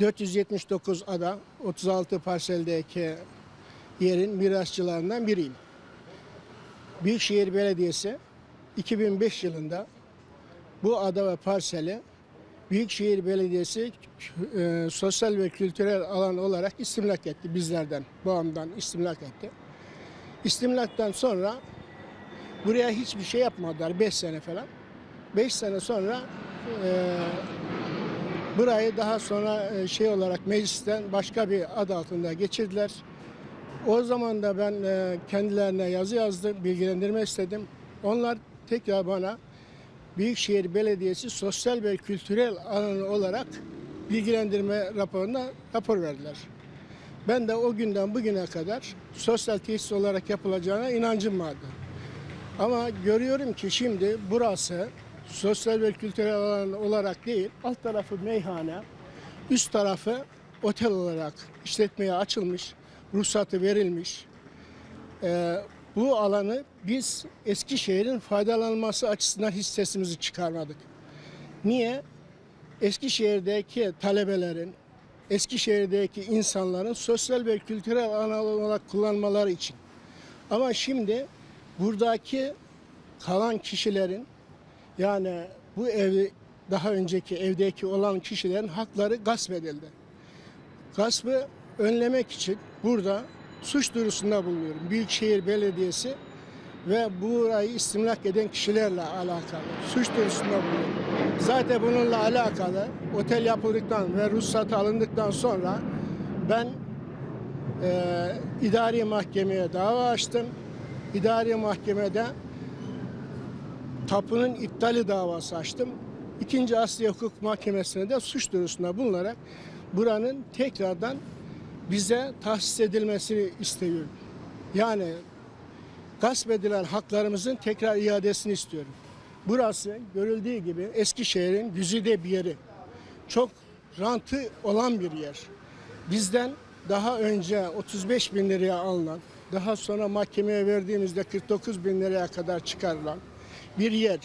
479 ada, 36 parseldeki yerin mirasçılarından biriyim. Büyükşehir Belediyesi 2005 yılında bu ada ve parseli Büyükşehir Belediyesi e, sosyal ve kültürel alan olarak istimlak etti bizlerden, bağımdan istimlak etti. İstimlaktan sonra buraya hiçbir şey yapmadılar 5 sene falan. 5 sene sonra e, burayı daha sonra e, şey olarak meclisten başka bir ad altında geçirdiler. O zaman da ben e, kendilerine yazı yazdım, bilgilendirme istedim. Onlar tekrar bana Büyükşehir Belediyesi sosyal ve kültürel alanı olarak bilgilendirme raporuna rapor verdiler. Ben de o günden bugüne kadar sosyal tesis olarak yapılacağına inancım vardı. Ama görüyorum ki şimdi burası sosyal ve kültürel alan olarak değil, alt tarafı meyhane, üst tarafı otel olarak işletmeye açılmış, ruhsatı verilmiş. Ee, bu alanı biz Eskişehir'in faydalanması açısından hiç sesimizi çıkarmadık. Niye? Eskişehir'deki talebelerin, Eskişehir'deki insanların sosyal ve kültürel alan olarak kullanmaları için. Ama şimdi buradaki kalan kişilerin yani bu evi daha önceki evdeki olan kişilerin hakları gasp edildi. Gaspı önlemek için burada suç duyurusunda bulunuyorum. Büyükşehir Belediyesi ve burayı istimlak eden kişilerle alakalı suç duyurusunda bulunuyorum. Zaten bununla alakalı otel yapıldıktan ve ruhsat alındıktan sonra ben e, idari mahkemeye dava açtım. İdari mahkemede tapunun iptali davası açtım. İkinci Asliye Hukuk Mahkemesi'ne de suç duyurusunda bulunarak buranın tekrardan bize tahsis edilmesini istiyorum. Yani gasp edilen haklarımızın tekrar iadesini istiyorum. Burası görüldüğü gibi Eskişehir'in güzide bir yeri. Çok rantı olan bir yer. Bizden daha önce 35 bin liraya alınan, daha sonra mahkemeye verdiğimizde 49 bin liraya kadar çıkarılan bir yer.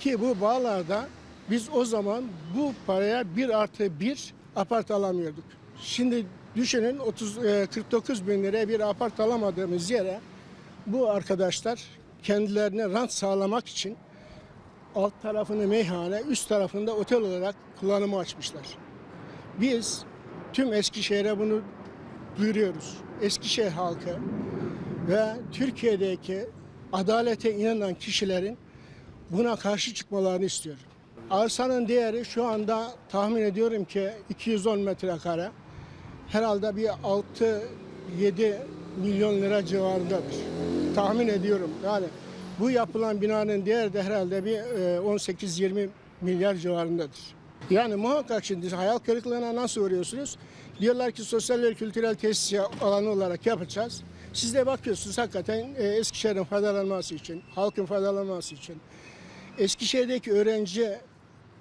Ki bu bağlarda biz o zaman bu paraya bir artı bir apart alamıyorduk. Şimdi düşünün 30, e, 49 bin liraya bir apart alamadığımız yere bu arkadaşlar kendilerine rant sağlamak için alt tarafını meyhane, üst tarafında otel olarak kullanıma açmışlar. Biz tüm Eskişehir'e bunu duyuruyoruz. Eskişehir halkı ve Türkiye'deki adalete inanan kişilerin buna karşı çıkmalarını istiyorum. Arsanın değeri şu anda tahmin ediyorum ki 210 metrekare. Herhalde bir 6-7 milyon lira civarındadır. Tahmin ediyorum. Yani bu yapılan binanın değeri de herhalde bir e, 18-20 milyar civarındadır. Yani muhakkak şimdi hayal kırıklığına nasıl uğruyorsunuz? Diyorlar ki sosyal ve kültürel tesis alanı olarak yapacağız. Siz de bakıyorsunuz hakikaten e, Eskişehir'in faydalanması için, halkın faydalanması için, Eskişehir'deki öğrenci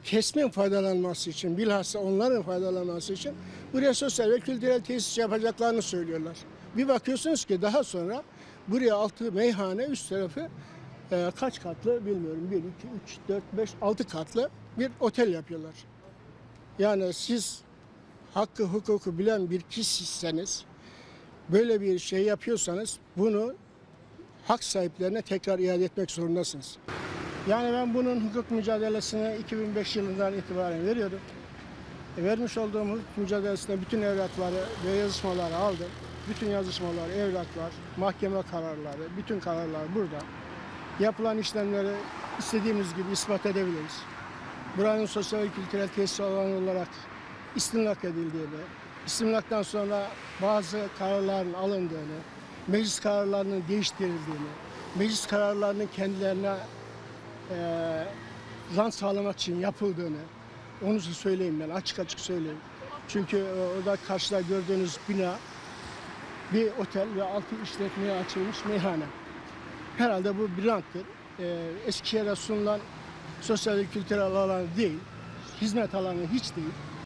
kesmin faydalanması için, bilhassa onların faydalanması için buraya sosyal ve kültürel tesis yapacaklarını söylüyorlar. Bir bakıyorsunuz ki daha sonra buraya altı meyhane, üst tarafı e, kaç katlı bilmiyorum. 1, 2, 3, 4, 5, 6 katlı bir otel yapıyorlar. Yani siz hakkı hukuku bilen bir kişiseniz böyle bir şey yapıyorsanız bunu hak sahiplerine tekrar iade etmek zorundasınız. Yani ben bunun hukuk mücadelesini 2005 yılından itibaren veriyorum. E, vermiş olduğum hukuk mücadelesinde bütün evrakları ve yazışmaları aldım. Bütün yazışmalar, evraklar, mahkeme kararları, bütün kararlar burada. Yapılan işlemleri istediğimiz gibi ispat edebiliriz. Buranın sosyal kültürel tesis alanı olarak istimlak edildiğini, istimlaktan sonra bazı kararların alındığını, meclis kararlarının değiştirildiğini, meclis kararlarının kendilerine e, rant sağlamak için yapıldığını onu size söyleyeyim ben açık açık söyleyeyim. Çünkü e, orada karşıda gördüğünüz bina bir otel ve altı işletmeye açılmış meyhane. Herhalde bu bir ranttır. E, Eskişehir'e sunulan sosyal ve kültürel alan değil, hizmet alanı hiç değil.